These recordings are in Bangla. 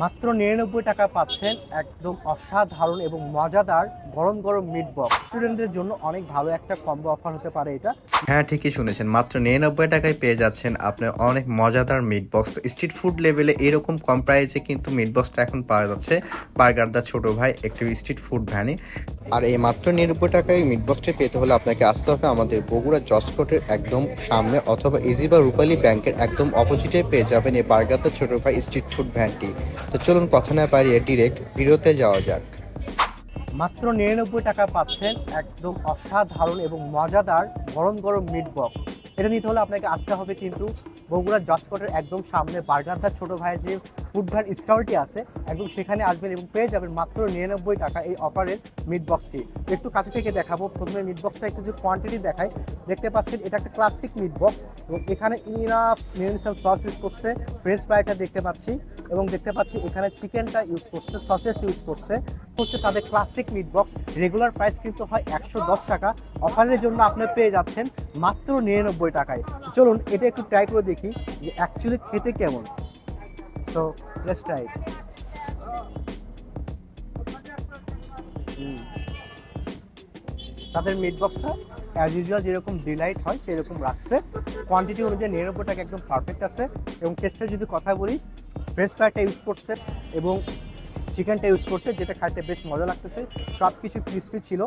মাত্র নিরানব্বই টাকা পাচ্ছেন একদম অসাধারণ এবং মজাদার গরম গরম মিট বক্স স্টুডেন্টদের জন্য অনেক ভালো একটা কম্বো অফার হতে পারে এটা। হ্যাঁ ঠিকই শুনেছেন। মাত্র নিরানব্বই টাকায় পেয়ে যাচ্ছেন আপনার অনেক মজাদার মিট বক্স তো স্ট্রিট ফুড লেভেলে এরকম কম প্রাইসে কিন্তু মিট বক্সটা এখন পাওয়া যাচ্ছে। বার্গার দা ছোট ভাই, একটি স্ট্রিট ফুড ভ্যানে। আর এই মাত্র নিরানব্বই টাকায় মিট বক্সটি পেতে হলে আপনাকে আসতে হবে আমাদের বগুড়া জজকোটের একদম সামনে অথবা ইজি বা রূপালী ব্যাংকের একদম অপোজিটে পেয়ে যাবেন এই বার্গার দা ছোট ভাই স্ট্রিট ফুড ভ্যানটি। তো চলুন কথা না পারিয়ে ডিরেক্ট বিরতে যাওয়া যাক। মাত্র নিরানব্বই টাকা পাচ্ছেন একদম অসাধারণ এবং মজাদার গরম গরম মিট বক্স এটা নিতে হলে আপনাকে আসতে হবে কিন্তু বগুড়ার জজকোটের একদম সামনে বার্গারদার ছোট ভাইয়ের যে ফুড স্টলটি আছে, একদম সেখানে আসবেন এবং পেয়ে যাবেন মাত্র নিরানব্বই টাকা এই অফারের মিট বক্সটি একটু কাছে থেকে দেখাবো, প্রথমে মিট বক্সটা একটু যে কোয়ান্টিটি দেখায় দেখতে পাচ্ছেন এটা একটা ক্লাসিক মিট বক্স এবং এখানে ইনাফ মিউনিসাল সস ইউজ করছে ফ্রেঞ্চ ফ্রাইটা দেখতে পাচ্ছি এবং দেখতে পাচ্ছি এখানে চিকেনটা ইউজ করছে সসেস ইউজ করছে। হচ্ছে তাদের classic meat box regular price কিন্তু হয় একশো দশ টাকা। অফারের জন্য আপনি পেয়ে যাচ্ছেন মাত্র নিরানব্বই টাকায়। চলুন, এটা একটু ট্রাই করে দেখি যে অ্যাকচুয়ালি খেতে কেমন। সো লেটস ট্রাই তাদের মিট বক্সটা অ্যাজ ইউজুয়াল যেরকম ডিলাইট হয়, সেরকম রাখছে। কোয়ান্টিটি অনুযায়ী নিরানব্বই টাকা একদম পারফেক্ট আছে। এবং টেস্টের যদি কথা বলি ফ্রেঞ্চ ফ্রাইটা ইউজ করছে এবং চিকেনটা ইউজ করছে, যেটা খাইতে বেশ মজা লাগতেছে। সব কিছু ক্রিস্পি ছিল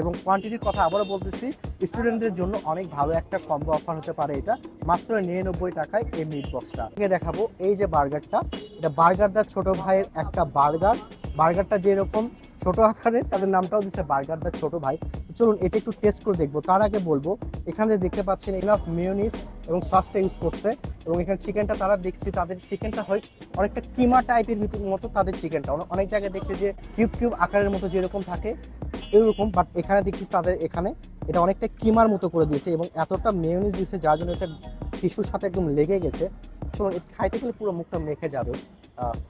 এবং কোয়ান্টিটির কথা আবারও বলতেছি স্টুডেন্টদের জন্য অনেক ভালো একটা কম্বো অফার হতে পারে এটা। মাত্র নিরানব্বই টাকায় এই মিট বক্সটা দেখাবো এই যে বার্গারটা এটা বার্গারদার ছোট ভাইয়ের একটা বার্গার বার্গারটা যেরকম ছোট আকারের তাদের নামটাও দিচ্ছে বার্গারদার ছোট ভাই। চলুন এটা একটু টেস্ট করে দেখব। তার আগে বলব, এখানে দেখতে পাচ্ছেন এনাফ মেয়োনিস এবং সসটা ইউজ করছে এবং এখানে চিকেনটা তারা দেখছি, তাদের চিকেনটা হয় অনেকটা কিমা টাইপের মতো তাদের চিকেনটা অনেক জায়গায় দেখছি যে কিউব কিউব আকারের মতো যেরকম থাকে, এরকম বাট এখানে দেখছি তাদের এখানে এটা অনেকটা কিমার মতো করে দিয়েছে এবং এতটা মেয়োনিস দিয়েছে, যার জন্য এটা টিস্যুর সাথে একদম লেগে গেছে। চলুন খাইতে গেলে পুরো মুখটা মেখে যাবে।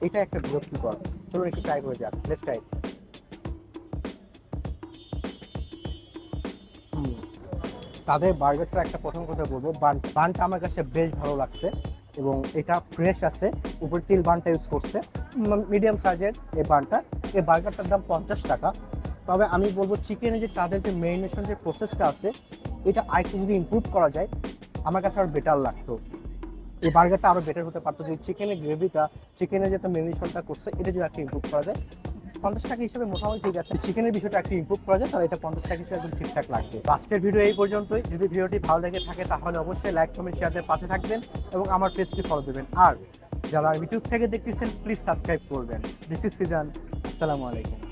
এটা একটা বিরক্তিকর। চলুন একটু ট্রাই করে যাক। নেক্সট ট্রাই তাদের বার্গারটা একটা প্রথম কথা বলব। বান বানটা আমার কাছে বেশ ভালো লাগছে এবং এটা ফ্রেশ আছে। উপরে তিল বানটা ইউজ করছে। মিডিয়াম সাইজের এই বানটা। এই বার্গারটার দাম পঞ্চাশ টাকা। তবে আমি বলব চিকেনের যে তাদের যে মেরিনেশন যে প্রসেসটা আছে, এটা আরেকটু যদি ইম্প্রুভ করা যায়, আমার কাছে আরও বেটার লাগতো। এই বার্গারটা আরও বেটার হতে পারতো। যে চিকেনের গ্রেভিটা চিকেনের যে মেরিনেশনটা করছে, এটা যদি একটু ইমপ্রুভ করা যায়, পঞ্চাশ টাকা হিসেবে মোটামুটি ঠিক আছে। চিকেনের বিষয়টা একটু ইম্প্রুভ করা যায়, তাহলে এটা পঞ্চাশ টাকা হিসেবে একদম ঠিকঠাক লাগবে। আজকের ভিডিও এই পর্যন্তই। যদি ভিডিওটি ভালো লেগে থাকে, তাহলে অবশ্যই লাইক কমেন্ট শেয়ার দিয়ে পাশে থাকবেন এবং আমার পেজটি ফলো দেবেন। আর যারা ইউটিউব থেকে দেখতেছেন প্লিজ সাবস্ক্রাইব করবেন। দিস ইজ সিজান আসসালামু আলাইকুম